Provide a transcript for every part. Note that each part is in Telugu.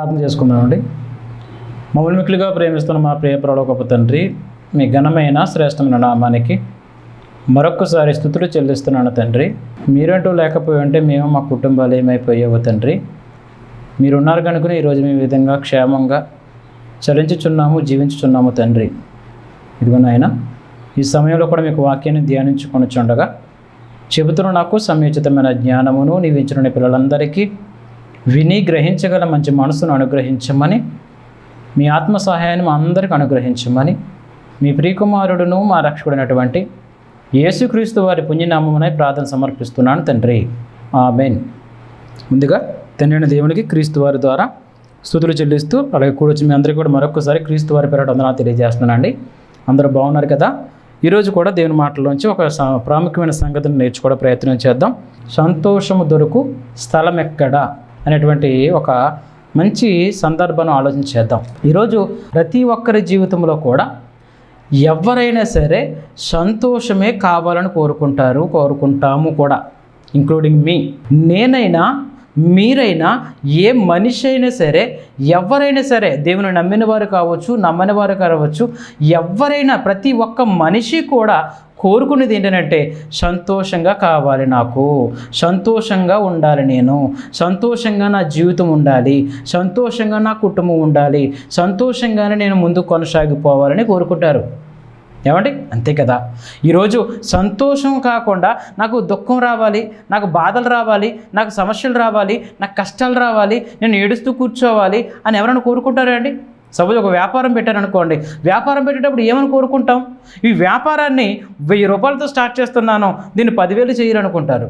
ప్రార్థన చేసుకుందామండి. మౌలిమికులుగా ప్రేమిస్తున్న మా ప్రియ గొప్ప తండ్రి మీ ఘనమైన శ్రేష్టమైన నామానికి మరొక్కసారి స్థుతులు చెల్లిస్తున్నాను తండ్రి. మీరంటూ లేకపోయి ఉంటే మేము మా కుటుంబాలు ఏమైపోయావో తండ్రి. మీరున్నారు కనుక ఈరోజు మేము విధంగా క్షేమంగా చలించుచున్నాము జీవించుచున్నాము తండ్రి. ఇదిగో నాయన ఈ సమయంలో కూడా మీకు వాక్యాన్ని ధ్యానించుకొని చుండగా చెబుతున్న నాకు సమయోచితమైన జ్ఞానమును నీవించిన పిల్లలందరికీ విని గ్రహించగల మంచి మనసును అనుగ్రహించమని మీ ఆత్మ సహాయాన్ని మా అందరికి అనుగ్రహించమని మీ ప్రియకుమారుడును మా రక్షకుడైనటువంటి యేసుక్రీస్తు వారి పుణ్యనామమునై ప్రార్థన సమర్పిస్తున్నాను తండ్రి. ఆమెన్. ముందుగా తండ్రిని దేవునికి క్రీస్తు వారి ద్వారా స్థుతులు చెల్లిస్తూ అలాగే కూడొచ్చి మీ అందరికీ కూడా మరొకసారి క్రీస్తు వారి పేరు వందనాలు తెలియజేస్తున్నానండి. అందరూ బాగున్నారు కదా? ఈరోజు కూడా దేవుని మాటల్లోంచి ఒక ప్రాముఖ్యమైన సంగతిని నేర్చుకోవడం ప్రయత్నం చేద్దాం. సంతోషము దొరుకు స్థలం ఎక్కడా అనేటువంటి ఒక మంచి సందర్భాన్ని ఆలోచన చేద్దాం. ఈరోజు ప్రతి ఒక్కరి జీవితంలో కూడా ఎవరైనా సరే సంతోషమే కావాలని కోరుకుంటారు కోరుకుంటాము కూడా. ఇంక్లూడింగ్ మీ నేనైనా మీరైనా ఏ మనిషి అయినా సరే ఎవరైనా సరే దేవుని నమ్మిన వారు కావచ్చు నమ్మని వారు కావచ్చు ఎవరైనా ప్రతి ఒక్క మనిషి కూడా కోరుకునేది ఏంటంటే సంతోషంగా కావాలి నాకు. సంతోషంగా ఉండాలి నేను. సంతోషంగా నా జీవితం ఉండాలి. సంతోషంగా నా కుటుంబం ఉండాలి. సంతోషంగానే నేను ముందు కొనసాగిపోవాలని కోరుకుంటారు. ఏమండి? అంతే కదా. ఈరోజు సంతోషం కాకుండా నాకు దుఃఖం రావాలి నాకు బాధలు రావాలి నాకు సమస్యలు రావాలి నాకు కష్టాలు రావాలి నేను ఏడుస్తూ కూర్చోవాలి అని ఎవరైనా కోరుకుంటారా అండి? సపోజ్ ఒక వ్యాపారం పెట్టారనుకోండి వ్యాపారం పెట్టేటప్పుడు ఏమని కోరుకుంటాం? ఈ వ్యాపారాన్ని వెయ్యి రూపాయలతో స్టార్ట్ చేస్తున్నాను దీన్ని పదివేలు చేయాలనుకుంటారు.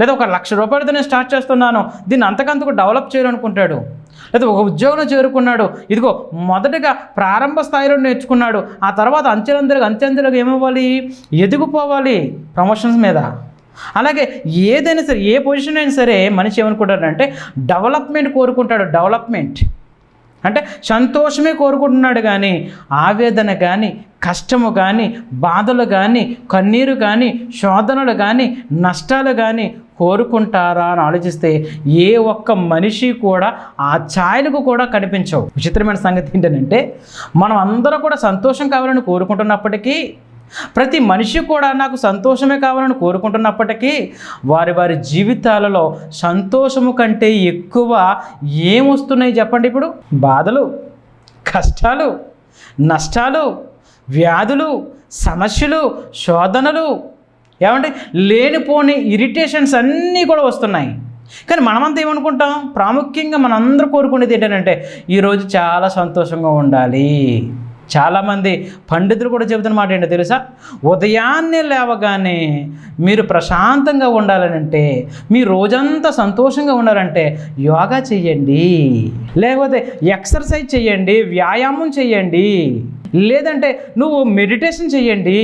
లేదా ఒక లక్ష రూపాయలతో నేను స్టార్ట్ చేస్తున్నాను దీన్ని అంతకంతకు డెవలప్ చేయాలనుకుంటాడు. లేదా ఒక ఉద్యోగంలో చేరుకున్నాడు ఇదిగో మొదటగా ప్రారంభ స్థాయిలో నేర్చుకున్నాడు ఆ తర్వాత అంచెలందరికి అంచెలందరూ ఏమవ్వాలి? ఎదిగిపోవాలి ప్రమోషన్స్ మీద. అలాగే ఏదైనా సరే ఏ పొజిషన్ అయినా సరే మనిషి ఏమనుకుంటాడంటే డెవలప్మెంట్ కోరుకుంటాడు డెవలప్మెంట్. అంటే సంతోషమే కోరుకుంటున్నాడు కానీ ఆవేదన కానీ కష్టము కానీ బాధలు కానీ కన్నీరు కానీ శోధనలు కానీ నష్టాలు కానీ కోరుకుంటారా అని ఆలోచిస్తే ఏ ఒక్క మనిషి కూడా ఆ ఛాయలకు కూడా కనిపించవు. విచిత్రమైన సంగతి ఏంటంటే మనం అందరూ కూడా సంతోషం కావాలని కోరుకుంటున్నప్పటికీ ప్రతి మనిషి కూడా నాకు సంతోషమే కావాలని కోరుకుంటున్నప్పటికీ వారి వారి జీవితాలలో సంతోషము కంటే ఎక్కువ ఏమొస్తున్నాయి చెప్పండి ఇప్పుడు? బాధలు కష్టాలు నష్టాలు వ్యాధులు సమస్యలు శోధనలు ఏమంటే లేనిపోని ఇరిటేషన్స్ అన్నీ కూడా వస్తున్నాయి. కానీ మనమంతా ఏమనుకుంటాం? ప్రాముఖ్యంగా మనందరూ కోరుకునేది ఏంటంటే ఈరోజు చాలా సంతోషంగా ఉండాలి. చాలామంది పండితులు కూడా చెబుతున్న మాట ఏంటో తెలుసా? ఉదయాన్నే లేవగానే మీరు ప్రశాంతంగా ఉండాలనంటే మీ రోజంతా సంతోషంగా ఉండాలంటే యోగా చెయ్యండి. లేకపోతే ఎక్సర్సైజ్ చేయండి వ్యాయామం చేయండి లేదంటే నువ్వు మెడిటేషన్ చేయండి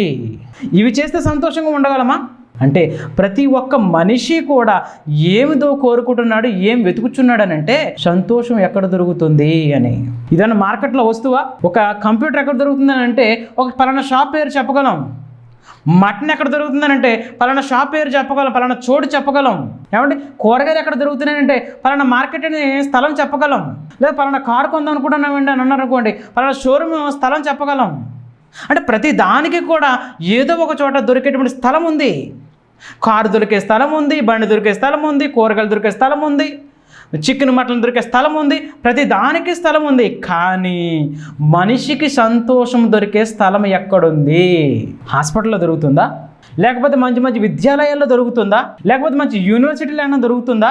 ఇవి చేస్తే సంతోషంగా ఉండగలమా? అంటే ప్రతి ఒక్క మనిషి కూడా ఏమిదో కోరుకుంటున్నాడు ఏం వెతుకుచున్నాడు అని అంటే సంతోషం ఎక్కడ దొరుకుతుంది అని. ఇదన్న మార్కెట్లో వస్తువా? ఒక కంప్యూటర్ ఎక్కడ దొరుకుతుందని అంటే ఒక పలానా షాప్ పేరు చెప్పగలం. మటన్ ఎక్కడ దొరుకుతుందనంటే పలానా షాప్ పేరు చెప్పగలం పలానా చోటు చెప్పగలం. ఏమంటే కూరగాయలు ఎక్కడ దొరుకుతున్నాయంటే పలానా మార్కెట్ అనే స్థలం చెప్పగలం. లేదా పలానా కారు కొందాం అనుకుంటున్నామండి అని అన్నారు అనుకోండి పలానా షోరూమ్ స్థలం చెప్పగలం. అంటే ప్రతి దానికి కూడా ఏదో ఒక చోట దొరికేటువంటి స్థలం ఉంది. కారు దొరికే స్థలం ఉంది బండి దొరికే స్థలం ఉంది కూరగాయలు దొరికే స్థలం ఉంది చికెన్ మటన్ దొరికే స్థలం ఉంది ప్రతి దానికి స్థలం ఉంది. కానీ మనిషికి సంతోషం దొరికే స్థలం ఎక్కడుంది? హాస్పిటల్లో దొరుకుతుందా? లేకపోతే మంచి మంచి విద్యాలయాల్లో దొరుకుతుందా? లేకపోతే మంచి యూనివర్సిటీలో అయినా దొరుకుతుందా?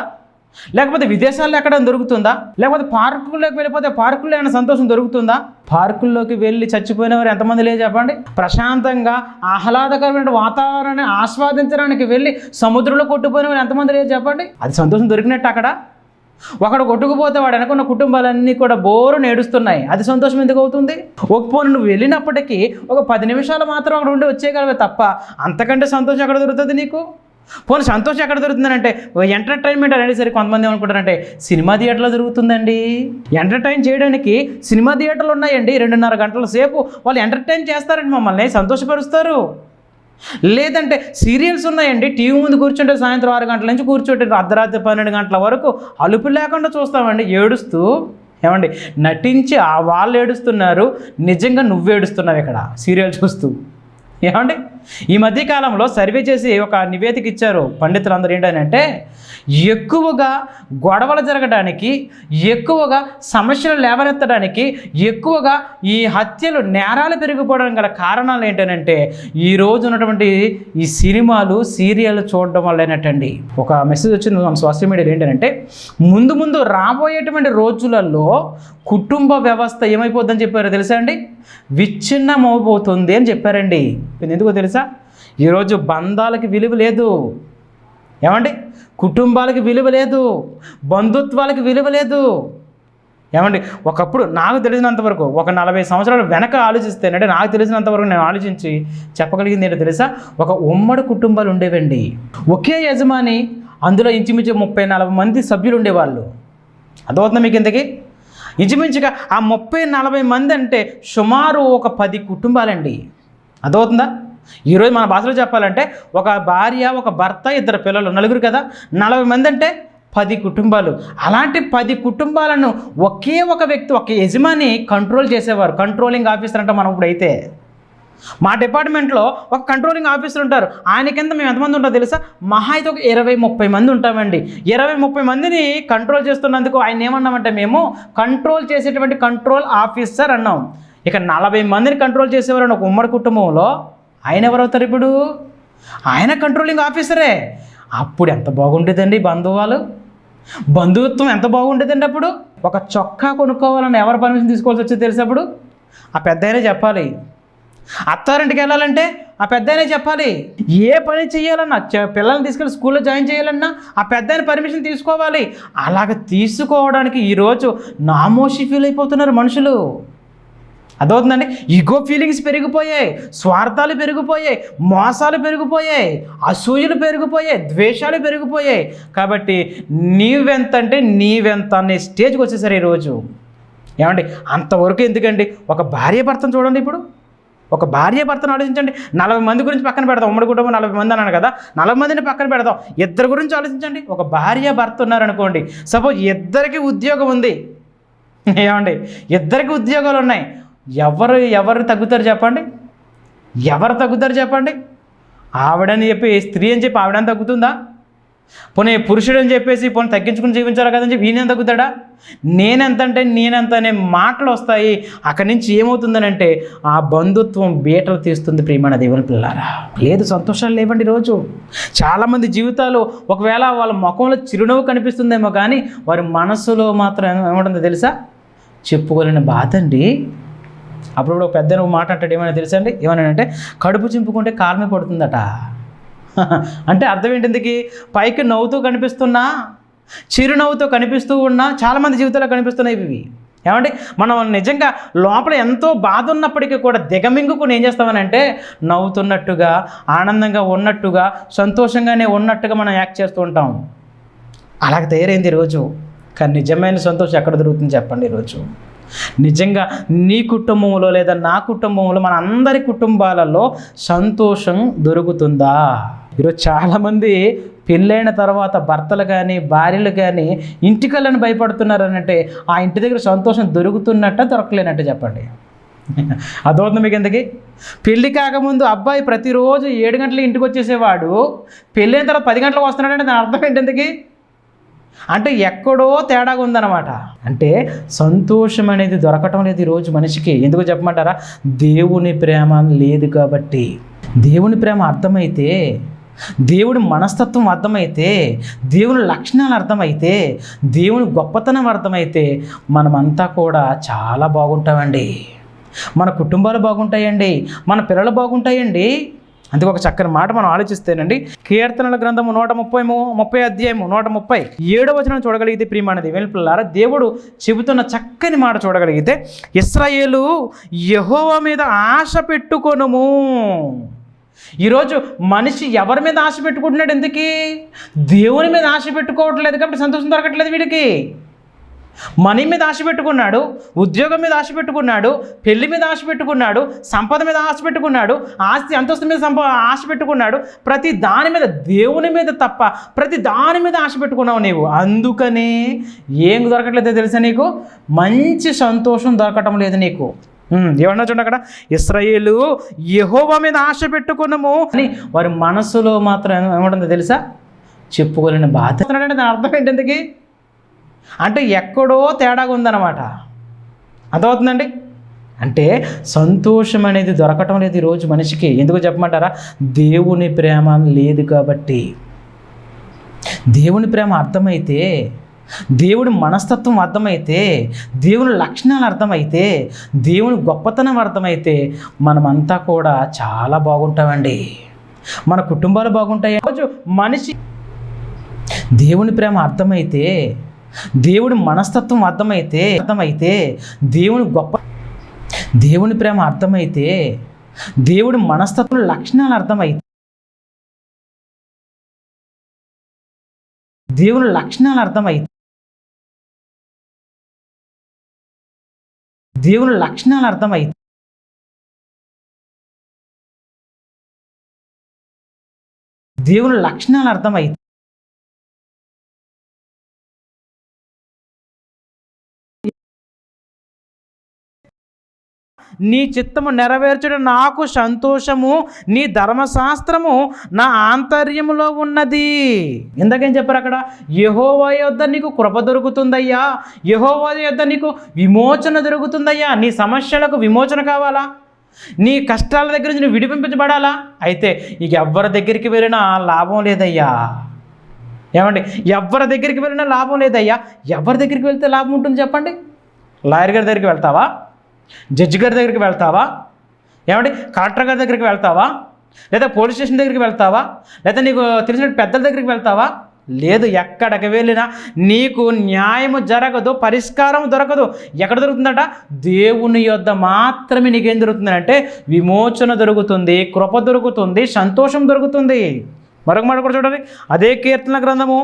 లేకపోతే విదేశాల్లో ఎక్కడ దొరుకుతుందా? లేకపోతే పార్కుల్లోకి వెళ్ళిపోతే పార్కుల్లో ఏమైనా సంతోషం దొరుకుతుందా? పార్కుల్లోకి వెళ్ళి చచ్చిపోయిన వారు ఎంతమంది లేదు చెప్పండి? ప్రశాంతంగా ఆహ్లాదకరమైన వాతావరణాన్ని ఆస్వాదించడానికి వెళ్ళి సముద్రంలో కొట్టుపోయిన వారు ఎంతమంది లేదు చెప్పండి? అది సంతోషం దొరికినట్టు అక్కడ? ఒకడు కొట్టుకుపోతే వాడు వెనకున్న కుటుంబాలన్నీ కూడా బోరు నేడుస్తున్నాయి అది సంతోషం ఎందుకు అవుతుంది? ఒక పోను నువ్వు వెళ్ళినప్పటికీ ఒక పది నిమిషాలు మాత్రం అక్కడ ఉండి వచ్చేయగలవే తప్ప అంతకంటే సంతోషం ఎక్కడ దొరుకుతుంది నీకు? పోనీ సంతోషం ఎక్కడ దొరుకుతుందంటే ఎంటర్టైన్మెంట్ అనేసరికి కొంతమంది ఏమనుకుంటారంటే సినిమా థియేటర్లో దొరుకుతుందండి. ఎంటర్టైన్ చేయడానికి సినిమా థియేటర్లు ఉన్నాయండి. రెండున్నర గంటల సేపు వాళ్ళు ఎంటర్టైన్ చేస్తారండి మమ్మల్ని సంతోషపరుస్తారు. లేదంటే సీరియల్స్ ఉన్నాయండి. టీవీ ముందు కూర్చుంటే సాయంత్రం ఆరు గంటల నుంచి కూర్చుంటే అర్ధరాత్రి పన్నెండు గంటల వరకు అలుపు లేకుండా చూస్తామండి ఏడుస్తూ. ఏమండి? నటించి ఆ వాళ్ళు ఏడుస్తున్నారు. నిజంగా నువ్వు ఏడుస్తున్నావు ఇక్కడ సీరియల్ చూస్తూ. ఏమండి? ఈ మధ్యకాలంలో సర్వే చేసి ఒక నివేదిక ఇచ్చారు పండితులందరూ ఏంటంటే ఎక్కువగా గొడవలు జరగడానికి ఎక్కువగా సమస్యలు లేవనెత్తడానికి ఎక్కువగా ఈ హత్యలు నేరాలు పెరిగిపోవడానికి గల కారణాలు ఏంటంటే ఈ రోజు ఉన్నటువంటి ఈ సినిమాలు సీరియల్ చూడడం వల్లేనటండి. ఒక మెసేజ్ వచ్చింది మన సోషల్ మీడియాలో ఏంటంటే ముందు ముందు రాబోయేటువంటి రోజులలో కుటుంబ వ్యవస్థ ఏమైపోద్దని చెప్పారో తెలుసా అండి? విచ్ఛిన్నమవబోతుంది అని చెప్పారండి. ఎందుకో తెలుసు? ఈరోజు బంధాలకి విలువ లేదు. ఏమండి? కుటుంబాలకి విలువ లేదు. బంధుత్వాలకి విలువ లేదు. ఏమండి? ఒకప్పుడు నాకు తెలిసినంతవరకు ఒక నలభై సంవత్సరాలు వెనక ఆలోచిస్తేనంటే నాకు తెలిసినంతవరకు నేను ఆలోచించి చెప్పగలిగింది ఏంటో తెలుసా? ఒక ఉమ్మడి కుటుంబాలు ఉండేవండి. ఒకే యజమాని అందులో ఇంచుమించు ముప్పై నలభై మంది సభ్యులు ఉండేవాళ్ళు. అర్థమవుతుందా మీకు ఇంతకీ? ఇంచుమించుగా ఆ ముప్పై నలభై మంది అంటే సుమారు ఒక పది కుటుంబాలండి. అర్థమవుతుందా? ఈరోజు మన భాషలో చెప్పాలంటే ఒక భార్య ఒక భర్త ఇద్దరు పిల్లలు నలుగురు కదా? నలభై మంది అంటే పది కుటుంబాలు. అలాంటి పది కుటుంబాలను ఒకే ఒక వ్యక్తి ఒక యజమాని కంట్రోల్ చేసేవారు. కంట్రోలింగ్ ఆఫీసర్ అంటే మనం ఇప్పుడు అయితే మా డిపార్ట్మెంట్లో ఒక కంట్రోలింగ్ ఆఫీసర్ ఉంటారు. ఆయన కింద మేము ఎంతమంది ఉంటారో తెలుసా? మహా అయితే ఒక ఇరవై ముప్పై మంది ఉంటామండి. ఇరవై ముప్పై మందిని కంట్రోల్ చేస్తున్నందుకు ఆయన ఏమన్నామంటే మేము కంట్రోల్ చేసేటువంటి కంట్రోల్ ఆఫీసర్ అన్నాం. ఇక నలభై మందిని కంట్రోల్ చేసేవారు ఒక ఉమ్మడి కుటుంబంలో ఆయన ఎవరవుతారు ఇప్పుడు? ఆయన కంట్రోలింగ్ ఆఫీసరే అప్పుడు ఎంత బాగుండేదండి బంధువాలు? బంధుత్వం ఎంత బాగుండేదండి అప్పుడు? ఒక చొక్కా కొనుక్కోవాలని ఎవరు పర్మిషన్ తీసుకోవాల్సి వచ్చేది తెలిసినప్పుడు ఆ పెద్ద చెప్పాలి. అత్తారింటికి వెళ్ళాలంటే ఆ పెద్ద చెప్పాలి. ఏ పని చేయాలన్నా పిల్లల్ని తీసుకెళ్ళి స్కూల్లో జాయిన్ చేయాలన్నా ఆ పెద్ద పర్మిషన్ తీసుకోవాలి. అలాగ తీసుకోవడానికి ఈరోజు నామోషి ఫీల్ అయిపోతున్నారు మనుషులు. అదవుతుందండి ఈగో ఫీలింగ్స్ పెరిగిపోయాయి స్వార్థాలు పెరిగిపోయాయి మోసాలు పెరిగిపోయాయి అసూయలు పెరిగిపోయాయి ద్వేషాలు పెరిగిపోయాయి. కాబట్టి నీవెంత అంటే నీవెంత అనే స్టేజ్కి వచ్చేసారు ఈరోజు. ఏమండి? అంతవరకు ఎందుకండి? ఒక భార్య భర్తను చూడండి ఇప్పుడు. ఒక భార్య భర్తను ఆలోచించండి. నలభై మంది గురించి పక్కన పెడదాం. ఉమ్మడి కుటుంబం నలభై మంది అన్నాను కదా. నలభై మందిని పక్కన పెడదాం. ఇద్దరు గురించి ఆలోచించండి. ఒక భార్య భర్త ఉన్నారనుకోండి. సపోజ్ ఇద్దరికి ఉద్యోగం ఉంది. ఏమండి? ఇద్దరికి ఉద్యోగాలు ఉన్నాయి. ఎవరు ఎవరు తగ్గుతారు చెప్పండి? ఎవరు తగ్గుతారు చెప్పండి? ఆవిడని చెప్పి స్త్రీ అని చెప్పి ఆవిడని తగ్గుతుందా? పోనీ పురుషుడు అని చెప్పేసి పోనీ తగ్గించుకుని జీవించాలి కదని చెప్పి ఈయన తగ్గుతాడా? నేనెంత అంటే నేనెంత అనే మాటలు వస్తాయి. అక్కడి నుంచి ఏమవుతుందనంటే ఆ బంధుత్వం బీటలు తీస్తుంది ప్రియమైన దేవుని పిల్లారా లేదు సంతోషాలు లేవండి రోజు చాలామంది జీవితాలు ఒకవేళ వాళ్ళ ముఖంలో చిరునవ్వు కనిపిస్తుందేమో కానీ వారి మనసులో మాత్రం ఏమంటుందో తెలుసా? చెప్పుకోలేని బాధ అండి. అప్పుడు ఒక పెద్ద మాట అంటాడు ఏమైనా తెలుసా అండి? అంటే కడుపు చింపుకుంటే కాలమే పడుతుందట. అంటే అర్థం ఏంటి ఇందుకు పైకి నవ్వుతూ కనిపిస్తున్నా చిరునవ్వుతో కనిపిస్తూ ఉన్నా చాలామంది జీవితాల్లో కనిపిస్తున్నాయి ఇవి. ఏమంటే మనం నిజంగా లోపల ఎంతో బాధ ఉన్నప్పటికీ కూడా దిగమింగుకుని ఏం చేస్తామనంటే నవ్వుతున్నట్టుగా ఆనందంగా ఉన్నట్టుగా సంతోషంగానే ఉన్నట్టుగా మనం యాక్ట్ చేస్తూ ఉంటాం. అలాగ తయారైంది ఈరోజు కానీ నిజమైన సంతోషం ఎక్కడ దొరుకుతుంది చెప్పండి ఈరోజు నిజంగా నీ కుటుంబంలో లేదా నా కుటుంబంలో మన అందరి కుటుంబాలలో సంతోషం దొరుకుతుందా? ఈరోజు చాలామంది పెళ్ళైన తర్వాత భర్తలు కానీ భార్యలు కానీ ఇంటికల్లని భయపడుతున్నారనంటే ఆ ఇంటి దగ్గర సంతోషం దొరుకుతున్నట్ట దొరకలేనట్టు చెప్పండి. అదవుతుంది మీకు ఎందుకు పెళ్ళి కాకముందు అబ్బాయి ప్రతిరోజు ఏడు గంటలకు ఇంటికి వచ్చేసేవాడు పెళ్ళైన తర్వాత పది గంటలకు వస్తున్నాడంటే దాని అర్థం ఏంటి ఎందుకు అంటే ఎక్కడో తేడాగా ఉందన్నమాట. అంటే సంతోషం అనేది దొరకటం లేదు ఈరోజు మనిషికి. ఎందుకు చెప్పమంటారా? దేవుని ప్రేమ లేదు కాబట్టి. దేవుని ప్రేమ అర్థమైతే దేవుడి మనస్తత్వం అర్థమైతే దేవుని లక్షణాలు అర్థమైతే దేవుని గొప్పతనం అర్థమైతే మనమంతా కూడా చాలా బాగుంటామండి. మన కుటుంబాలు బాగుంటాయండి. మన పిల్లలు బాగుంటాయండి. అందుకే ఒక చక్కని మాట మనం ఆలోచిస్తేనండి కీర్తనల గ్రంథము నూట ముప్పై ముప్పై అధ్యాయము నూట ముప్పై ఏడవ వచనం చూడగలిగితే ప్రియమానది. వెలుపులారా దేవుడు చెబుతున్న చక్కని మాట చూడగలిగితే ఇస్రాయేలు యహోవ మీద ఆశ పెట్టుకొనుము. ఈరోజు మనిషి ఎవరి మీద ఆశ పెట్టుకుంటున్నాడు? ఎందుకు? దేవుని మీద ఆశ పెట్టుకోవట్లేదు కాబట్టి సంతోషం దొరకట్లేదు వీడికి. మనీ మీద ఆశ పెట్టుకున్నాడు ఉద్యోగం మీద ఆశ పెట్టుకున్నాడు పెళ్ళి మీద ఆశ పెట్టుకున్నాడు సంపద మీద ఆశ పెట్టుకున్నాడు ఆస్తి అంతస్తు మీద సంప ఆశ పెట్టుకున్నాడు. ప్రతి దాని మీద దేవుని మీద తప్ప ప్రతి దాని మీద ఆశ పెట్టుకున్నావు నీవు. అందుకనే ఏం దొరకట్లేదో తెలుసా నీకు? మంచి సంతోషం దొరకటం లేదు నీకు. ఏమన్నా చూడండి అక్కడ. ఇస్రాయేలు యహోవ మీద ఆశ పెట్టుకున్నాము అని వారి మనసులో మాత్రం ఏమంటుందో తెలుసా? చెప్పుకోలేని బాధ. దాని అర్థం ఏంటి అంటే ఎక్కడో తేడాగా ఉందన్నమాట. అర్థమవుతుందండి? అంటే సంతోషం అనేది దొరకటం లేదు ఈరోజు మనిషికి. ఎందుకు చెప్పమంటారా? దేవుని ప్రేమ లేదు కాబట్టి. దేవుని ప్రేమ అర్థమైతే దేవుడి మనస్తత్వం అర్థమైతే దేవుని లక్షణాలు అర్థమైతే దేవుని గొప్పతనం అర్థమైతే మనమంతా కూడా చాలా బాగుంటామండి. మన కుటుంబాలు బాగుంటాయి. రోజు మనిషి దేవుని ప్రేమ అర్థమైతే దేవుడి మనస్తత్వం అర్థమైతే అర్థమైతే దేవుని గొప్ప దేవుని ప్రేమ అర్థమైతే దేవుడి మనస్తత్వం లక్షణాలు అర్థమైతే దేవుని లక్షణాలు అర్థమైతే దేవుని లక్షణాలు అర్థమైతే దేవుని లక్షణాలు అర్థమైతే నీ చిత్తము నెరవేర్చడం నాకు సంతోషము నీ ధర్మశాస్త్రము నా ఆంతర్యములో ఉన్నది. ఇందాకేం చెప్పారు అక్కడ? యహోవా యొద్ద నీకు కృప దొరుకుతుందయ్యా. యహోవా యొద్ద నీకు విమోచన దొరుకుతుందయ్యా. నీ సమస్యలకు విమోచన కావాలా? నీ కష్టాల దగ్గర నుంచి నువ్వు విడిపింపబడాలా? అయితే ఇక ఎవ్వరి దగ్గరికి వెళ్ళినా లాభం లేదయ్యా. ఏమండి? ఎవరి దగ్గరికి వెళ్ళినా లాభం లేదయ్యా. ఎవరి దగ్గరికి వెళ్తే లాభం ఉంటుంది చెప్పండి? లాయర్ గారి దగ్గరికి వెళ్తావా? జడ్జి గారి దగ్గరికి వెళ్తావా? ఏమండి కలెక్టర్ గారి దగ్గరికి వెళ్తావా? లేదా పోలీస్ స్టేషన్ దగ్గరికి వెళ్తావా? లేదా నీకు తెలిసిన పెద్దల దగ్గరికి వెళ్తావా? లేదు ఎక్కడికి వెళ్ళినా నీకు న్యాయము జరగదు పరిష్కారం దొరకదు. ఎక్కడ దొరుకుతుందట? దేవుని యొద్ద మాత్రమే నీకేం దొరుకుతుంది అంటే విమోచన దొరుకుతుంది కృప దొరుకుతుంది సంతోషం దొరుకుతుంది. మరొక మాట కూడా చూడండి. అదే కీర్తన గ్రంథము.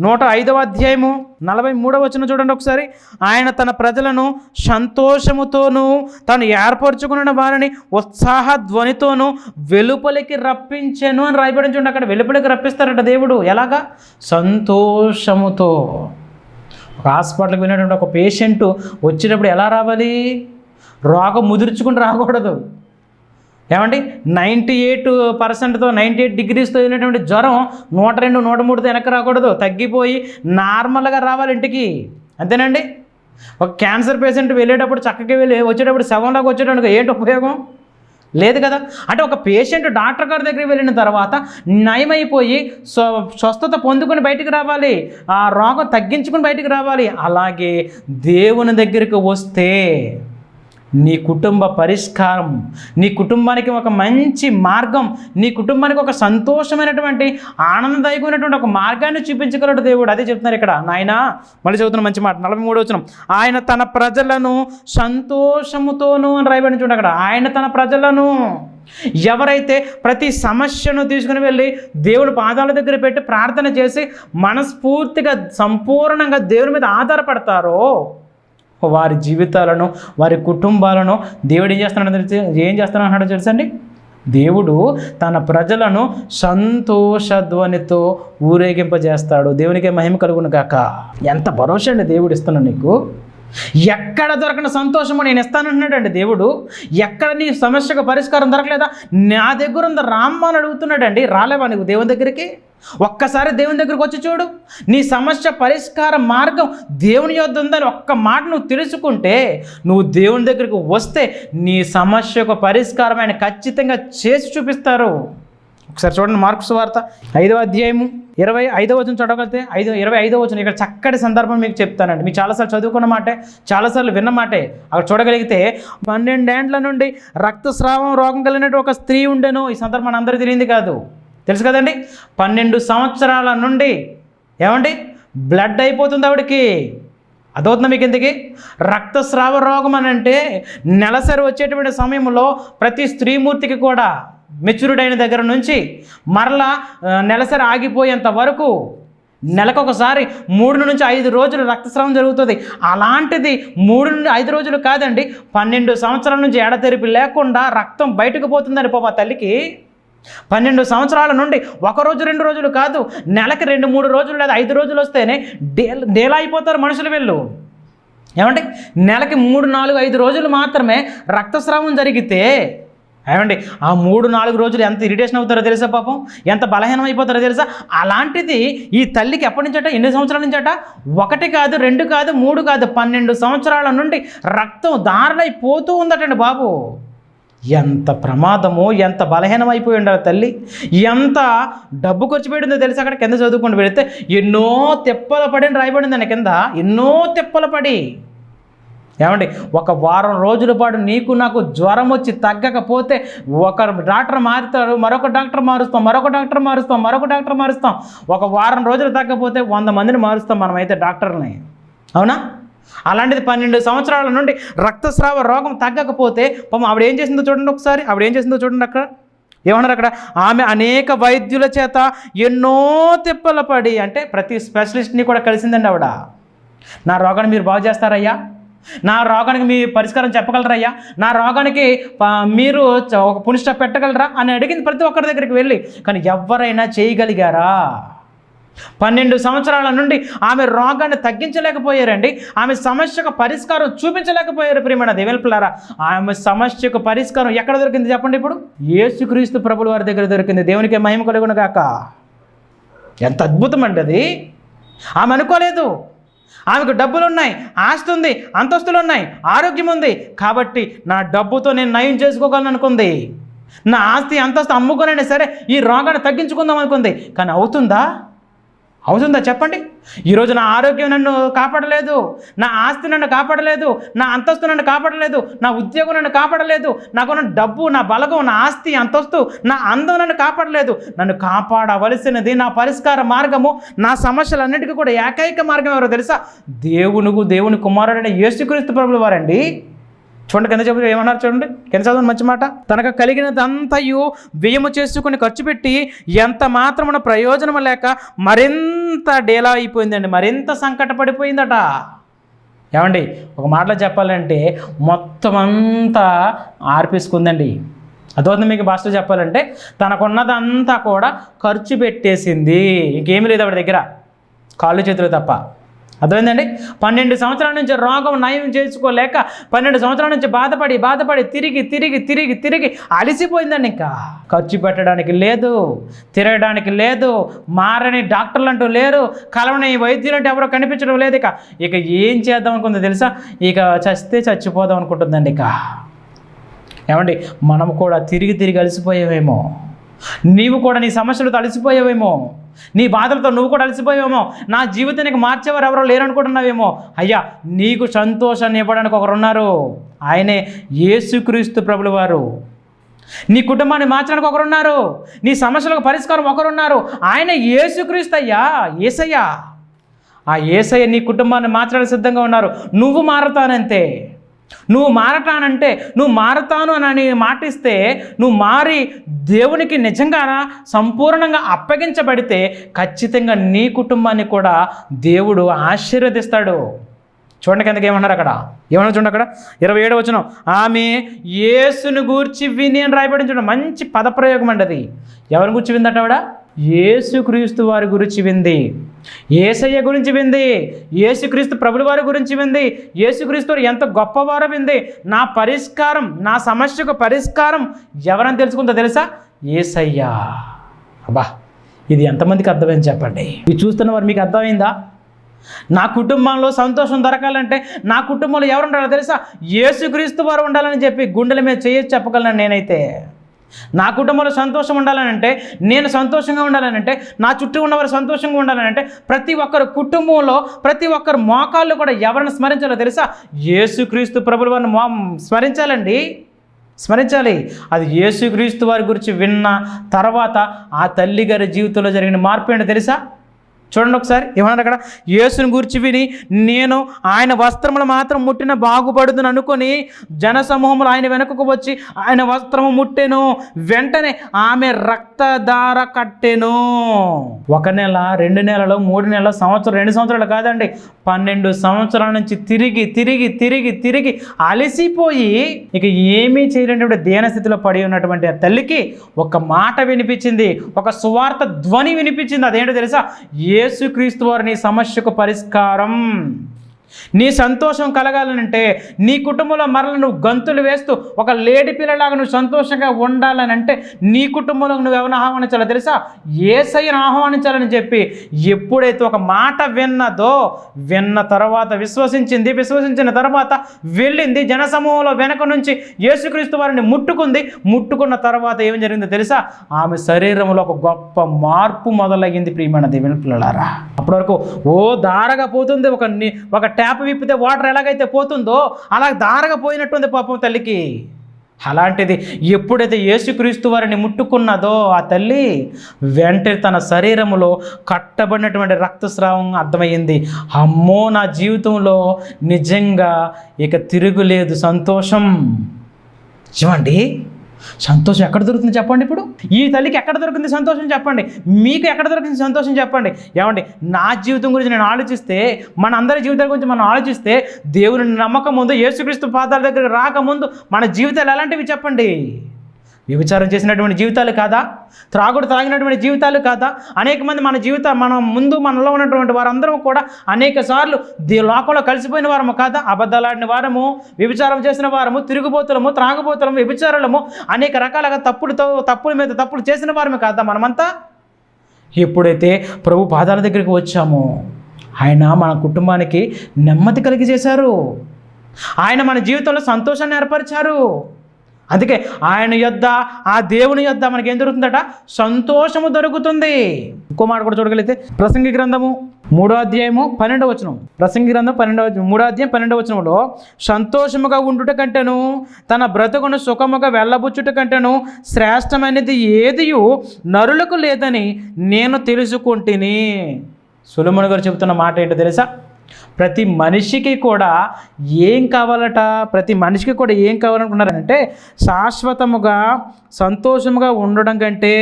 నూట ఐదవ అధ్యాయము నలభై మూడవ వచ్చిన చూడండి ఒకసారి. ఆయన తన ప్రజలను సంతోషముతోనూ తను ఏర్పరచుకున్న వారిని ఉత్సాహ ధ్వనితోనూ వెలుపలికి రప్పించెను అని రాయబడి చూడండి. అక్కడ వెలుపలికి రప్పిస్తారట దేవుడు. ఎలాగా? సంతోషముతో. ఒక హాస్పిటల్కి వెళ్ళినటువంటి ఒక పేషెంట్ వచ్చేటప్పుడు ఎలా రావాలి? రోగం ముదుర్చుకుని రాకూడదు. ఏమండి? నైంటీ ఎయిట్ పర్సెంట్తో నైంటీ ఎయిట్ డిగ్రీస్తో వెళ్ళినటువంటి జ్వరం నూట రెండు నూట మూడుతో వెనక్కి రాకూడదు. తగ్గిపోయి నార్మల్గా రావాలి ఇంటికి. అంతేనండి? ఒక క్యాన్సర్ పేషెంట్ వెళ్ళేటప్పుడు చక్కగా వెళ్ళి వచ్చేటప్పుడు శవంలాగా వచ్చేటప్పుడు ఏంటి ఉపయోగం? లేదు కదా? అంటే ఒక పేషెంట్ డాక్టర్ గారి దగ్గరికి వెళ్ళిన తర్వాత నయమైపోయి స్వ స్వస్థత పొందుకుని బయటికి రావాలి. ఆ రోగం తగ్గించుకుని బయటికి రావాలి. అలాగే దేవుని దగ్గరికి వస్తే నీ కుటుంబ పరిష్కారం నీ కుటుంబానికి ఒక మంచి మార్గం నీ కుటుంబానికి ఒక సంతోషమైనటువంటి ఆనందదాయకమైనటువంటి ఒక మార్గాన్ని చూపించగలడు దేవుడు. అదే చెప్తున్నారు ఇక్కడ. నాయన మళ్ళీ చదువుతున్న మంచి మాట. నలభై మూడు వచ్చిన ఆయన తన ప్రజలను సంతోషముతోనూ అని రాయబడి చూడండి అక్కడ. ఆయన తన ప్రజలను ఎవరైతే ప్రతి సమస్యను తీసుకుని వెళ్ళి దేవుడి పాదాల దగ్గర పెట్టి ప్రార్థన చేసి మనస్ఫూర్తిగా సంపూర్ణంగా దేవుని మీద ఆధారపడతారో వారి జీవితాలను వారి కుటుంబాలను దేవుడు ఏం చేస్తున్నాడో ఏం చేస్తున్నాడు తెలుసండి దేవుడు తన ప్రజలను సంతోషధ్వనితో ఊరేగింపజేస్తాడు. దేవునికి మహిమ కలుగును కాక ఎంత భరోసా అండి దేవుడు ఇస్తున్నాడు నీకు? ఎక్కడ దొరకని సంతోషము నేను ఇస్తానంటున్నాడండి దేవుడు. ఎక్కడ నీ సమస్యకు పరిష్కారం దొరకలేదా? నా దగ్గర ఉంది రామ్మ అని అడుగుతున్నాడండి రాలేవా నీకు దేవుని దగ్గరికి? ఒక్కసారి దేవుని దగ్గరకు వచ్చి చూడు. నీ సమస్య పరిష్కార మార్గం దేవుని యొద్ ఉందని ఒక్క మాట నువ్వు తెలుసుకుంటే నువ్వు దేవుని దగ్గరికి వస్తే నీ సమస్యకు పరిష్కారం ఆయన ఖచ్చితంగా చేసి చూపిస్తారు. ఒకసారి చూడండి మార్క్స్ వార్త ఐదవ అధ్యాయము ఇరవై ఐదవ వచ్చిన చూడగలిగితే ఐదు ఇరవై ఐదవ వచ్చిన ఇక్కడ చక్కటి సందర్భం మీకు చెప్తానండి. మీకు చాలాసార్లు చదువుకున్న మాటే చాలాసార్లు విన్న మాటే. అక్కడ చూడగలిగితే పన్నెండేండ్ల నుండి రక్తస్రావం రోగం కలిగినట్టు ఒక స్త్రీ ఉండెను. ఈ సందర్భం అందరికీ తెలియంది కాదు. తెలుసు కదండి? పన్నెండు సంవత్సరాల నుండి ఏమండి? బ్లడ్ అయిపోతుంది ఆవిడకి. అదవుతుంది మీకు ఎందుకు రక్తస్రావ రోగం అని అంటే నెలసరి వచ్చేటువంటి సమయంలో ప్రతి స్త్రీమూర్తికి కూడా మెచ్యూరిడ్ అయిన దగ్గర నుంచి మరలా నెలసరి ఆగిపోయేంత వరకు నెలకు ఒకసారి మూడు నుంచి ఐదు రోజులు రక్తస్రావం జరుగుతుంది. అలాంటిది మూడు నుండి ఐదు రోజులు కాదండి పన్నెండు సంవత్సరాల నుంచి ఎడతెరిపి లేకుండా రక్తం బయటకు పోతుందని పాప తల్లికి పన్నెండు సంవత్సరాల నుండి ఒక రోజు రెండు రోజులు కాదు నెలకి రెండు మూడు రోజులు లేదా ఐదు రోజులు వస్తేనే డే డేలా అయిపోతారు మనుషులు వీళ్ళు. ఏమండి? నెలకి మూడు నాలుగు ఐదు రోజులు మాత్రమే రక్తస్రావం జరిగితే ఏమండి? ఆ మూడు నాలుగు రోజులు ఎంత ఇరిటేషన్ అవుతారో తెలుసా పాపం? ఎంత బలహీనం అయిపోతారో తెలుసా? అలాంటిది ఈ తల్లికి ఎప్పటి నుంచట? ఎన్ని సంవత్సరాల నుంచట? ఒకటి కాదు రెండు కాదు మూడు కాదు పన్నెండు సంవత్సరాల నుండి రక్తం దారులైపోతూ ఉందటండి బాబు. ఎంత ప్రమాదము ఎంత బలహీనమైపోయి ఉండాలి తల్లి. ఎంత డబ్బు ఖర్చు పెట్టిందో తెలిసి అక్కడ? కింద చదువుకొని పెడితే ఎన్నో తెప్పల పడిని అని కింద. ఎన్నో తెప్పల పడి. ఏమండి ఒక వారం రోజుల పాటు నీకు నాకు జ్వరం వచ్చి తగ్గకపోతే ఒక డాక్టర్ మారుతారు మరొక డాక్టర్ మారుస్తాం మరొక డాక్టర్ మారుస్తాం మరొక డాక్టర్ మారుస్తాం. ఒక వారం రోజులు తగ్గకపోతే వంద మందిని మారుస్తాం మనమైతే డాక్టర్ని అవునా? అలాంటిది పన్నెండు సంవత్సరాల నుండి రక్తస్రావ రోగం తగ్గకపోతే పాపం ఆవిడ ఏం చేసిందో చూడండి ఒకసారి. ఆవిడ ఏం చేసిందో చూడండి అక్కడ. ఏమన్నారు అక్కడ? ఆమె అనేక వైద్యుల చేత ఎన్నో తిప్పల పడి అంటే ప్రతి స్పెషలిస్ట్ని కూడా కలిసిందండి ఆవిడ. నా రోగాన్ని మీరు బాగు చేస్తారయ్యా. నా రోగానికి మీ పరిష్కారం చెప్పగలరయ్యా. నా రోగానికి మీరు చ- ఒక పునిష్ట పెట్టగలరా? అని అడిగింది ప్రతి ఒక్కరి దగ్గరికి వెళ్ళి. కానీ ఎవరైనా చేయగలిగారా? పన్నెండు సంవత్సరాల నుండి ఆమె రోగాన్ని తగ్గించలేకపోయారండి. ఆమె సమస్యకు పరిష్కారం చూపించలేకపోయారు ప్రియమైన దేవెల్పులారా. ఆమె సమస్యకు పరిష్కారం ఎక్కడ దొరికింది చెప్పండి ఇప్పుడు? యేసుక్రీస్తు ప్రభుల వారి దగ్గర దొరికింది. దేవునికి మహిమ కలుగును కాక ఎంత అద్భుతం అండి అది. ఆమె అనుకోలేదు. ఆమెకు డబ్బులు ఉన్నాయి ఆస్తి ఉంది అంతస్తులు ఉన్నాయి ఆరోగ్యం ఉంది కాబట్టి నా డబ్బుతో నేను నయం చేసుకోగలను అనుకుంది. నా ఆస్తి అంతస్తు అమ్ముకొనైనా సరే ఈ రోగాన్ని తగ్గించుకుందాం అనుకుంది. కానీ అవుతుందా? అవుతుందా చెప్పండి? ఈరోజు నా ఆరోగ్యం నన్ను కాపాడలేదు నా ఆస్తి నన్ను కాపాడలేదు నా అంతస్తు నన్ను కాపాడలేదు నా ఉద్యోగం నన్ను కాపాడలేదు నాకున్న డబ్బు నా బలగం నా ఆస్తి అంతస్తు నా అందం నన్ను కాపాడలేదు. నన్ను కాపాడవలసినది నా పరిష్కార మార్గము నా సమస్యలన్నిటికీ కూడా ఏకైక మార్గం ఎవరో తెలుసా? దేవునుకు దేవుని కుమారుడైన యేసుక్రీస్తు ప్రభులు వారండి. చూడండి కింద చెప్పు ఏమన్నారు చూడండి? కింద చదవండి మంచి మాట. తనకు కలిగినదంతయు వ్యయము చేసుకుని ఖర్చు పెట్టి ఎంత మాత్రమున ప్రయోజనం లేక మరింత డేలా అయిపోయిందండి. మరింత సంకటపడిపోయిందట. ఏమండి ఒక మాటలో చెప్పాలంటే మొత్తం అంతా ఆర్పేసుకుందండి. అదవుతుంది మీకు భాషలో చెప్పాలంటే? తనకున్నదంతా కూడా ఖర్చు పెట్టేసింది. ఇంకేమీ లేదు ఆవిడ దగ్గర. కాళ్ళు చేతులు తప్ప. అర్థమైందండి? పన్నెండు సంవత్సరాల నుంచి రోగం నయం చేసుకోలేక పన్నెండు సంవత్సరాల నుంచి బాధపడి బాధపడి తిరిగి తిరిగి తిరిగి తిరిగి అలసిపోయిందండి ఇంకా. ఖర్చు పెట్టడానికి లేదు తిరగడానికి లేదు మారని డాక్టర్లు అంటూ లేరు కలవని వైద్యులు అంటే ఎవరో కనిపించడం లేదు ఇక. ఇక ఏం చేద్దాం అనుకుందో తెలుసా? ఇక చస్తే చచ్చిపోదాం అనుకుంటుందండి ఇక. ఏమండి? మనం కూడా తిరిగి తిరిగి అలసిపోయావేమో నీవు కూడా నీ సమస్యలు తలసిపోయావేమో నీ బాధలతో నువ్వు కూడా అలసిపోయావేమో. నా జీవితానికి మార్చేవారు ఎవరో లేరనుకుంటున్నావేమో. అయ్యా నీకు సంతోషాన్ని ఇవ్వడానికి ఒకరున్నారు. ఆయనే యేసుక్రీస్తు ప్రభులు వారు నీ కుటుంబాన్ని మార్చడానికి ఒకరున్నారు. నీ సమస్యలకు పరిష్కారం ఒకరున్నారు. ఆయన యేసుక్రీస్తు అయ్యా ఏసయ్యా. ఆ ఏసయ్య నీ కుటుంబాన్ని మార్చడానికి సిద్ధంగా ఉన్నారు. నువ్వు మారతానంతే. నువ్వు మారటానంటే నువ్వు మారతాను అని మాటిస్తే నువ్వు మారి దేవునికి నిజంగా సంపూర్ణంగా అప్పగించబడితే ఖచ్చితంగా నీ కుటుంబాన్ని కూడా దేవుడు ఆశీర్వదిస్తాడు. చూడండి కిందకి ఏమన్నారు అక్కడ? ఏమన్నా చూడండి అక్కడ? ఇరవై ఏడు వచ్చిన ఆమె యేసుని గూర్చి విని అని రాయబడి చూడండి. మంచి పదప్రయోగం అండి అది. ఎవరిని గురించి విందట ఆవిడ? యేసుక్రీస్తు వారి గురించి వింది. ఏసయ్య గురించి వింది. యేసుక్రీస్తు ప్రభుల వారి గురించి వింది. యేసుక్రీస్తు ఎంత గొప్పవారో వింది. నా పరిష్కారం నా సమస్యకు పరిష్కారం ఎవరని తెలుసుకుందో తెలుసా? ఏసయ్యా. అబ్బా ఇది ఎంతమందికి అర్థమైంది చెప్పండి. ఇది చూస్తున్న వారు మీకు అర్థమైందా? నా కుటుంబంలో సంతోషం దొరకాలంటే నా కుటుంబంలో ఎవరు ఉండాలో తెలుసా? యేసుక్రీస్తు వారు ఉండాలని చెప్పి గుండెల మీద చేయొచ్చు చెప్పగలను నేనైతే. నా కుటుంబంలో సంతోషం ఉండాలనంటే నేను సంతోషంగా ఉండాలనంటే నా చుట్టూ ఉన్నవారు సంతోషంగా ఉండాలనంటే ప్రతి ఒక్కరు కుటుంబంలో ప్రతి ఒక్కరు మోకాళ్ళు కూడా ఎవరిని స్మరించాలో తెలుసా? యేసుక్రీస్తు ప్రభుల వారిని మో స్మరించాలండి. స్మరించాలి. అది యేసుక్రీస్తు వారి గురించి విన్న తర్వాత ఆ తల్లి గారి జీవితంలో జరిగిన మార్పు ఏంటో తెలుసా? చూడండి ఒకసారి ఏమన్నారు అక్కడ యేసుని గురించి విని నేను ఆయన వస్త్రములు మాత్రం ముట్టిన బాగుపడుతుంది అనుకొని జనసమూహములు ఆయన వెనుకకు వచ్చి ఆయన వస్త్రము ముట్టెను వెంటనే ఆమె రక్తధార కట్టెను. ఒక నెల రెండు నెలలు మూడు నెలల సంవత్సరం రెండు సంవత్సరాలు కాదండి పన్నెండు సంవత్సరాల నుంచి తిరిగి తిరిగి తిరిగి తిరిగి అలసిపోయి ఇక ఏమీ చేయలేనటువంటి దీనస్థితిలో పడి ఉన్నటువంటి ఆ తల్లికి ఒక మాట వినిపించింది ఒక సువార్త ధ్వని వినిపించింది. అదేంటో తెలుసా? యేసుక్రీస్తు వారిని సమస్యకు పరిష్కారం. నీ సంతోషం కలగాలనంటే నీ కుటుంబంలో మరల నువ్వు గంతులు వేస్తూ ఒక లేడి పిల్లలాగా నువ్వు సంతోషంగా ఉండాలని అంటే నీ కుటుంబంలో నువ్వు ఎవరిని ఆహ్వానించాలో తెలుసా? ఏసయ్యను ఆహ్వానించాలని చెప్పి ఎప్పుడైతే ఒక మాట విన్నదో విన్న తర్వాత విశ్వసించింది విశ్వసించిన తర్వాత వెళ్ళింది జనసమూహంలో వెనక నుంచి యేసుక్రీస్తు వారిని ముట్టుకుంది. ముట్టుకున్న తర్వాత ఏం జరిగిందో తెలుసా? ఆమె శరీరంలో ఒక గొప్ప మార్పు మొదలయ్యింది ప్రియమైన దేవుని పిల్లలారా. అప్పటి వరకు ఓ దారగా పోతుంది ఒక ఒక ట్యాప్ విప్పితే వాటర్ ఎలాగైతే పోతుందో అలా దారగా పోయినట్టుంది పాపం తల్లికి. అలాంటిది ఎప్పుడైతే యేసుక్రీస్తు వారిని ముట్టుకున్నదో ఆ తల్లి వెంటనే తన శరీరంలో కట్టబడినటువంటి రక్తస్రావం అర్థమయ్యింది. అమ్మో నా జీవితంలో నిజంగా ఇక తిరుగులేదు సంతోషం. చూడండి. సంతోషం ఎక్కడ దొరుకుతుంది చెప్పండి ఇప్పుడు? ఈ తల్లికి ఎక్కడ దొరికింది సంతోషం చెప్పండి. మీకు ఎక్కడ దొరికింది సంతోషం చెప్పండి. ఏమండి నా జీవితం గురించి నేను ఆలోచిస్తే మన అందరి జీవితాల గురించి మనం ఆలోచిస్తే దేవుని నమ్మకం ముందు యేసుక్రీస్తు పాదాల దగ్గర రాకముందు మన జీవితాలు ఎలాంటివి చెప్పండి? వ్యభిచారం చేసినటువంటి జీవితాలు కాదా? త్రాగుడు త్రాగినటువంటి జీవితాలు కాదా? అనేక మంది మన జీవిత మనం ముందు మనలో ఉన్నటువంటి వారందరం కూడా అనేక సార్లు లోకంలో కలిసిపోయిన వారము కాదా? అబద్ధాలాడిన వారము వ్యభిచారం చేసిన వారము తిరుగుబోతులము త్రాగుబోతులము వ్యభిచారులము అనేక రకాలుగా తప్పుడుతో తప్పుల మీద తప్పులు చేసిన వారమే కాదా మనమంతా? ఎప్పుడైతే ప్రభు పాదాల దగ్గరికి వచ్చామో ఆయన మన కుటుంబానికి నెమ్మది కలిగి చేశారు. ఆయన మన జీవితంలో సంతోషాన్ని ఏర్పరిచారు. అందుకే ఆయన యొద్ద ఆ దేవుని యొద్ద మనకి ఏం దొరుకుతుందట? సంతోషము దొరుకుతుంది. ఇంకో మాట కూడా చూడగలిగితే ప్రసంగి గ్రంథము మూడో అధ్యాయము పన్నెండవ వచనం. ప్రసంగి గ్రంథం పన్నెండవ మూడో అధ్యాయం పన్నెండవ వచనంలో సంతోషముగా ఉండుట కంటేను తన బ్రతుకును సుఖముగా వెళ్ళబుచ్చుట కంటేను శ్రేష్టమైనది ఏదియు నరులకు లేదని నేను తెలుసుకుంటుని. సులముని గారు చెబుతున్న మాట ఏంటో తెలుసా? ప్రతి మనిషికి కూడా ఏం కావాలట? ప్రతి మనిషికి కూడా ఏం కావాలనుకున్నారంటే శాశ్వతముగా సంతోషముగా ఉండడం కంటే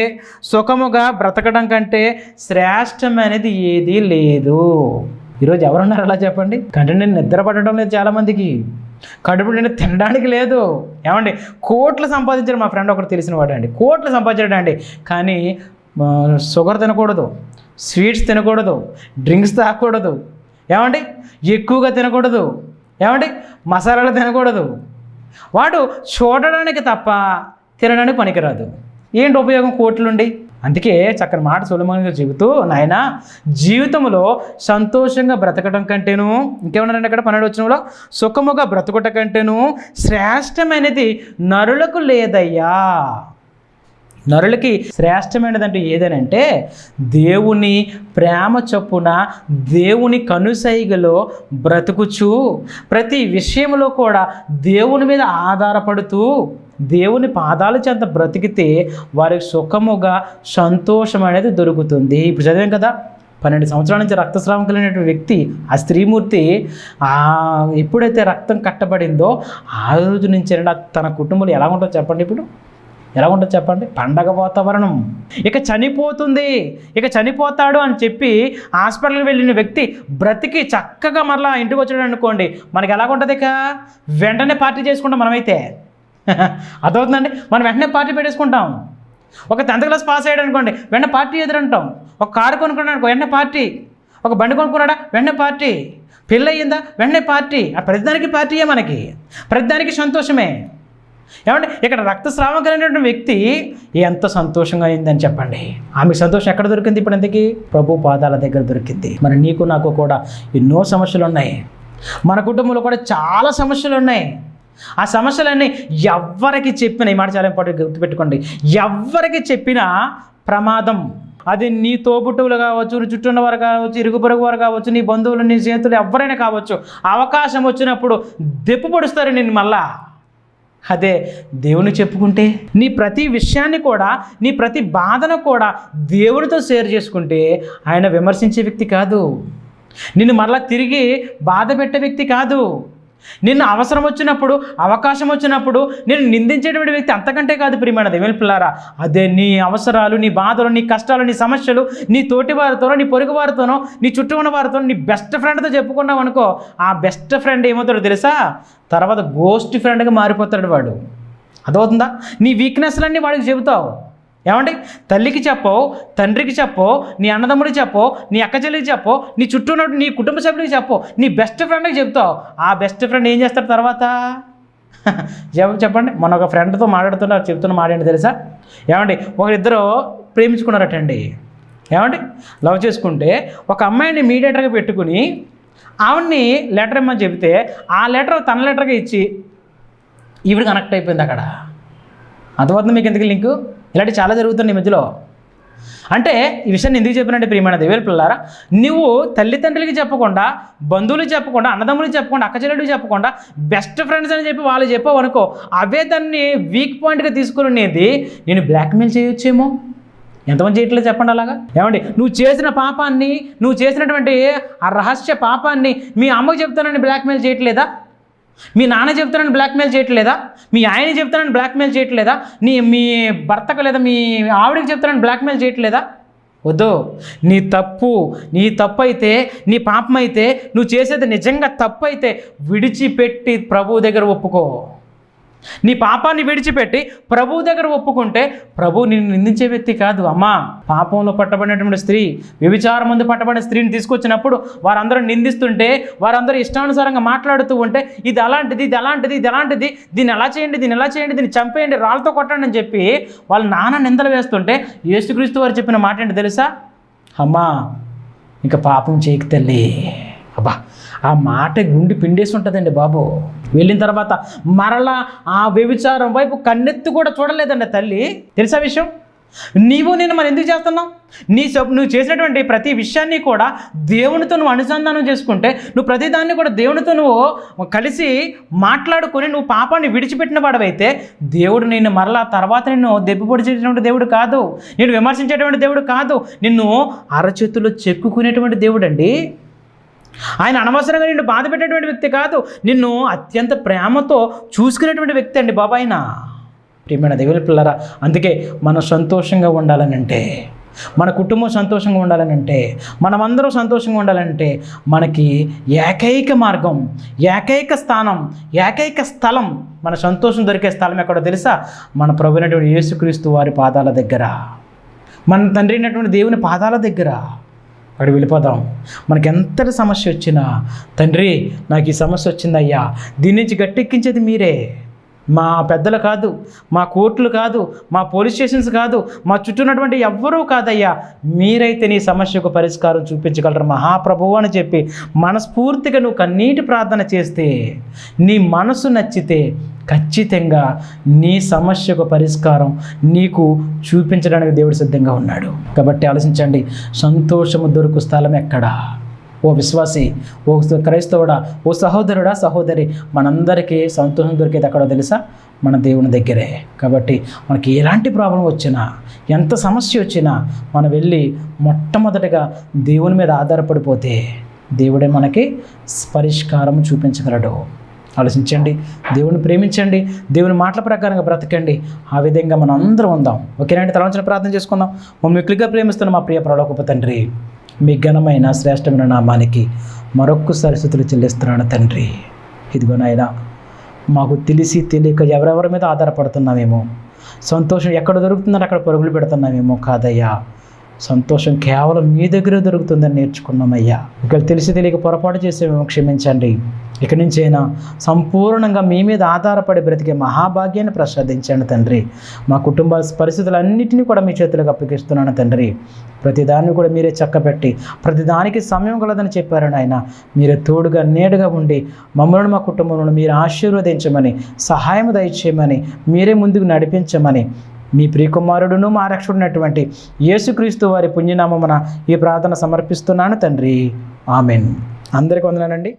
సుఖముగా బ్రతకడం కంటే శ్రేష్టమైనది ఏదీ లేదు. ఈరోజు ఎవరున్నారు అలా చెప్పండి? కంటే నేను నిద్రపడడం లేదు చాలామందికి. కడుపు నిండా తినడానికి లేదు. ఏమండి? కోట్లు సంపాదించారు మా ఫ్రెండ్ ఒకటి తెలిసిన వాడు అండి. కోట్లు సంపాదించాడు అండి. కానీ షుగర్ తినకూడదు స్వీట్స్ తినకూడదు డ్రింక్స్ తాగకూడదు ఏమండి? ఎక్కువగా తినకూడదు. ఏమండి? మసాలాలు తినకూడదు. వాడు చూడడానికి తప్ప తినడానికి పనికిరాదు. ఏంటి ఉపయోగం కోట్లుండి? అందుకే చక్కని మాట సులభంగా చెబుతూ నాయన జీవితంలో సంతోషంగా బ్రతకడం కంటేను ఇంకేమన్నారండి అక్కడ? పన్నెండు వచ్చినలో సుఖముగా బ్రతకట కంటేను శ్రేష్టమైనది నరులకు లేదయ్యా. నరులకి శ్రేష్టమైనదంటే ఏదనంటే దేవుని ప్రేమ చొప్పున దేవుని కనుసైగలో బ్రతుకుచు ప్రతి విషయంలో కూడా దేవుని మీద ఆధారపడుతూ దేవుని పాదాల చెంత బ్రతికితే వారికి సుఖముగా సంతోషం అనేది దొరుకుతుంది. ఇప్పుడు చదివాం కదా పన్నెండు సంవత్సరాల నుంచి రక్తస్రావం కలిగినటువంటి వ్యక్తి ఆ స్త్రీమూర్తి ఎప్పుడైతే రక్తం కట్టబడిందో ఆ రోజు నుంచి తన కుటుంబంలో ఎలా ఉంటుందో చెప్పండి ఇప్పుడు. ఎలా ఉంటుంది చెప్పండి? పండగ వాతావరణం. ఇక చనిపోతుంది. ఇక చనిపోతాడు అని చెప్పి హాస్పిటల్కి వెళ్ళిన వ్యక్తి బ్రతికి చక్కగా మరలా ఇంటికి వచ్చాడు అనుకోండి. మనకి ఎలా ఉంటుంది ఇక? వెంటనే పార్టీ చేసుకుంటాం మనమైతే. అదవుతుందండి మనం వెంటనే పార్టీ పెట్టేసుకుంటాం. ఒక టెన్త్ క్లాస్ పాస్ అయ్యాడు అనుకోండి వెంటనే పార్టీ ఎదురంటాం. ఒక కారు కొనుక్కున్నాడు అనుకో వెంటనే పార్టీ. ఒక బండి కొనుక్కున్నాడా వెంటనే పార్టీ. పెళ్ళి అయ్యిందా వెంటనే పార్టీ. ఆ ప్రతిదానికి పార్టీయే మనకి. ప్రతిదానికి సంతోషమే. ఏమంటే ఇక్కడ రక్తస్రావం కలిగినటువంటి వ్యక్తి ఎంత సంతోషంగా అయిందని చెప్పండి. ఆమె సంతోషం ఎక్కడ దొరికింది ఇప్పుడు ఎందుకు ప్రభు పాదాల దగ్గర దొరికింది. మరి నీకు నాకు కూడా ఎన్నో సమస్యలు ఉన్నాయి మన కుటుంబంలో కూడా చాలా సమస్యలు ఉన్నాయి ఆ సమస్యలన్నీ ఎవ్వరికి చెప్పినా ఈ మాట చాలా ఇంపార్టెంట్ గుర్తుపెట్టుకోండి. ఎవ్వరికి చెప్పినా ప్రమాదం. అది నీ తోబుట్టువులు కావచ్చు నీ చుట్టూ వారు కావచ్చు ఇరుగు పొరుగు వారు కావచ్చు నీ బంధువులు నీ స్నేహితులు ఎవరైనా కావచ్చు అవకాశం వచ్చినప్పుడు దెప్పు పొడుస్తారు నేను మళ్ళా. అదే దేవుని చెప్పుకుంటే నీ ప్రతి విషయాన్ని కూడా నీ ప్రతి బాధను కూడా దేవుడితో షేర్ చేసుకుంటే ఆయన విమర్శించే వ్యక్తి కాదు. నిన్ను మరలా తిరిగి బాధ పెట్టే వ్యక్తి కాదు. నిన్ను అవసరం వచ్చినప్పుడు అవకాశం వచ్చినప్పుడు నేను నిందించేటువంటి వ్యక్తి అంతకంటే కాదు ప్రియమైన దేవుని అదే నీ అవసరాలు నీ బాధలు నీ కష్టాలు నీ సమస్యలు నీ తోటి వారితోనో నీ పొరుగు వారితోనో నీ చుట్టూ ఉన్న వారితో నీ బెస్ట్ ఫ్రెండ్తో చెప్పుకున్నావు అనుకో ఆ బెస్ట్ ఫ్రెండ్ ఏమవుతాడో తెలుసా? తర్వాత గోస్ట్ ఫ్రెండ్గా మారిపోతాడు వాడు. అదవుతుందా నీ వీక్నెస్లన్నీ వాడికి చెబుతావు. ఏమండి? తల్లికి చెప్పో తండ్రికి చెప్పో నీ అన్నదమ్ముడికి చెప్పో నీ అక్క చెల్లికి చెప్పో నీ చుట్టూ ఉన్న నీ కుటుంబ సభ్యుడికి చెప్పో నీ బెస్ట్ ఫ్రెండ్కి చెప్తావు ఆ బెస్ట్ ఫ్రెండ్ ఏం చేస్తాడు తర్వాత? చెప్పండి. మన ఒక ఫ్రెండ్తో మాట్లాడుతున్నారు చెప్తున్న మాట ఏంటి తెలుసా? ఏమండి? ఒకరిద్దరు ప్రేమించుకున్నారటండి. ఏమండి? లవ్ చేసుకుంటే ఒక అమ్మాయిని మీడియేటర్గా పెట్టుకుని ఆవిడ్ని లెటర్ ఇమ్మని చెబితే ఆ లెటర్ తన లెటర్గా ఇచ్చి ఈవిడ కనెక్ట్ అయిపోయింది అక్కడ. అర్థమవుతుంది మీకు ఎందుకు లింకు ఇలాంటివి చాలా జరుగుతుంది ఈ మధ్యలో. అంటే ఈ విషయాన్ని ఎందుకు చెప్పినంటే ప్రియమైన దేవేలు పిల్లారా నువ్వు తల్లిదండ్రులకి చెప్పకుండా బంధువులకు చెప్పకుండా అన్నదమ్ములు చెప్పకుండా అక్కచెల్లెడికి చెప్పకుండా బెస్ట్ ఫ్రెండ్స్ అని చెప్పి వాళ్ళు చెప్పావు అనుకో అవే దాన్ని వీక్ పాయింట్గా తీసుకునేది నేను బ్లాక్మెయిల్ చేయొచ్చేమో? ఎంతమంది చేయట్లేదు చెప్పండి అలాగా? ఏమండి నువ్వు చేసిన పాపాన్ని నువ్వు చేసినటువంటి ఆ రహస్య పాపాన్ని మీ అమ్మకు చెప్తానని బ్లాక్మెయిల్ చేయట్లేదా? మీ నాన్న చెప్తానని బ్లాక్మెయిల్ చేయట్లేదా? మీ ఆయన చెప్తానని బ్లాక్మెయిల్ చేయట్లేదా? నీ మీ భర్తకు లేదా మీ ఆవిడకి చెప్తానని బ్లాక్మెయిల్ చేయట్లేదా? వద్దు. నీ తప్పు నీ తప్పు అయితే నీ పాపం అయితే నువ్వు చేసేది నిజంగా తప్పు అయితే విడిచిపెట్టి ప్రభు దగ్గర ఒప్పుకో. నీ పాపాన్ని విడిచిపెట్టి ప్రభువు దగ్గర ఒప్పుకుంటే ప్రభు నిన్ను నిందించే వ్యక్తి కాదు అమ్మా. పాపంలో పట్టబడినటువంటి స్త్రీ వ్యభిచారం ముందు పట్టబడిన స్త్రీని తీసుకొచ్చినప్పుడు వారందరూ నిందిస్తుంటే వారందరూ ఇష్టానుసారంగా మాట్లాడుతూ ఉంటే ఇది అలాంటిది ఇది అలాంటిది ఇది అలాంటిది దీన్ని ఎలా చేయండి దీన్ని ఎలా చేయండి దీన్ని చంపేయండి రాళ్ళతో కొట్టండి అని చెప్పి వాళ్ళు నాన్న నిందలు వేస్తుంటే యేసుక్రీస్తు వారు చెప్పిన మాట ఏంటి తెలుసా? అమ్మా ఇంకా పాపం చేయకు తల్లి. అబ్బా ఆ మాట గుండి పిండేసి ఉంటుందండి బాబు. వెళ్ళిన తర్వాత మరలా ఆ వ్యభిచారం వైపు కన్నెత్తి కూడా చూడలేదండి తల్లి. తెలుసా విషయం? నీవు నేను మరి ఎందుకు చేస్తున్నావు? నీ నువ్వు చేసినటువంటి ప్రతి విషయాన్ని కూడా దేవునితో నువ్వు అనుసంధానం చేసుకుంటే నువ్వు ప్రతిదాన్ని కూడా దేవునితో నువ్వు కలిసి మాట్లాడుకొని నువ్వు పాపాన్ని విడిచిపెట్టిన వాడవైతే దేవుడు నిన్ను మరలా తర్వాత నిన్ను దెబ్బపొడిచేటువంటి దేవుడు కాదు. నేను విమర్శించేటువంటి దేవుడు కాదు. నిన్ను అరచేతులు చెక్కుకునేటువంటి దేవుడు అండి ఆయన అనవసరంగా నిన్ను బాధ పెట్టేటువంటి వ్యక్తి కాదు. నిన్ను అత్యంత ప్రేమతో చూసుకునేటువంటి వ్యక్తి అండి బాబా ఆయన. ప్రియమైన దేవుని పిల్లరా అందుకే మనం సంతోషంగా ఉండాలనంటే మన కుటుంబం సంతోషంగా ఉండాలనంటే మనమందరం సంతోషంగా ఉండాలంటే మనకి ఏకైక మార్గం ఏకైక స్థానం ఏకైక స్థలం మన సంతోషం దొరికే స్థలం ఎక్కడో తెలుసా? మన ప్రభునటువంటి యేసుక్రీస్తు వారి పాదాల దగ్గర. మన తండ్రి అయినటువంటి దేవుని పాదాల దగ్గర. అక్కడ వెళ్ళిపోదాం. మనకి ఎంతటి సమస్య వచ్చినా తండ్రి నాకు ఈ సమస్య వచ్చిందయ్యా దీని నుంచి గట్టెక్కించేది మీరే. మా పెద్దలు కాదు మా కోర్టులు కాదు మా పోలీస్ స్టేషన్స్ కాదు మా చుట్టూ ఉన్నటువంటి ఎవ్వరూ కాదయ్యా. మీరైతే నీ సమస్యకు పరిష్కారం చూపించగలరు మహాప్రభువు అని చెప్పి మనస్ఫూర్తిగా నువ్వు కన్నీటి ప్రార్థన చేస్తే నీ మనసు నచ్చితే ఖచ్చితంగా నీ సమస్యకు పరిష్కారం నీకు చూపించడానికి దేవుడు సిద్ధంగా ఉన్నాడు. కాబట్టి ఆలోచించండి సంతోషము దొరుకు స్థలం ఎక్కడా? ఓ విశ్వాసి ఓ క్రైస్తవుడా ఓ సహోదరుడా సహోదరి మనందరికీ సంతోషం దొరికేది ఎక్కడో తెలుసా? మన దేవుని దగ్గరే. కాబట్టి మనకి ఎలాంటి ప్రాబ్లం వచ్చినా ఎంత సమస్య వచ్చినా మనం వెళ్ళి మొట్టమొదటిగా దేవుని మీద ఆధారపడిపోతే దేవుడే మనకి పరిష్కారం చూపించగలడు. ఆలోచించండి దేవుని ప్రేమించండి దేవుని మాటల ప్రకారంగా బ్రతకండి. ఆ విధంగా మనం అందరం ఉందాం. ఓకేనండి తలవంచిన ప్రార్థన చేసుకుందాం. మమ్మల్ని మిక్కులుగా ప్రేమిస్తున్న మా ప్రియ ప్రలోకపు తండ్రి మీ ఘనమైన శ్రేష్టమైన నామానికి మరొక్కసారి స్థుతులు చెల్లిస్తున్నాను తండ్రి. ఇదిగో నాయనా మాకు తెలిసి తెలియక ఎవరెవరి మీద ఆధారపడుతున్నామేమో సంతోషం ఎక్కడ దొరుకుతుందని అక్కడ పరుగులు పెడుతున్నామేమో కాదయ్యా. సంతోషం కేవలం మీ దగ్గరే దొరుకుతుందని నేర్చుకున్నామయ్యా. ఇక్కడ తెలిసి తెలియక పొరపాటు చేసేమేమో క్షమించండి. ఇక నుంచైనా సంపూర్ణంగా మీ మీద ఆధారపడి బ్రతికే మహాభాగ్యాన్ని ప్రసాదించండి తండ్రి. మా కుటుంబ పరిస్థితులన్నింటినీ కూడా మీ చేతులకు అప్పగిస్తున్నాను తండ్రి. ప్రతిదాన్ని కూడా మీరే చక్కబెట్టి ప్రతిదానికి సమయం కలదని చెప్పారు ఆయన మీరే తోడుగా నేడుగా ఉండి మమ్మల్ని మా కుటుంబంలో మీరు ఆశీర్వదించమని సహాయం దయచేయమని మీరే ముందుకు నడిపించమని మీ ప్రియకుమారుడును మా రక్షకుడునటువంటి యేసుక్రీస్తు వారి పుణ్యనామమున ఈ ప్రార్థన సమర్పిస్తున్నాను తండ్రి. ఆమెన్. అందరికీ వందనానండి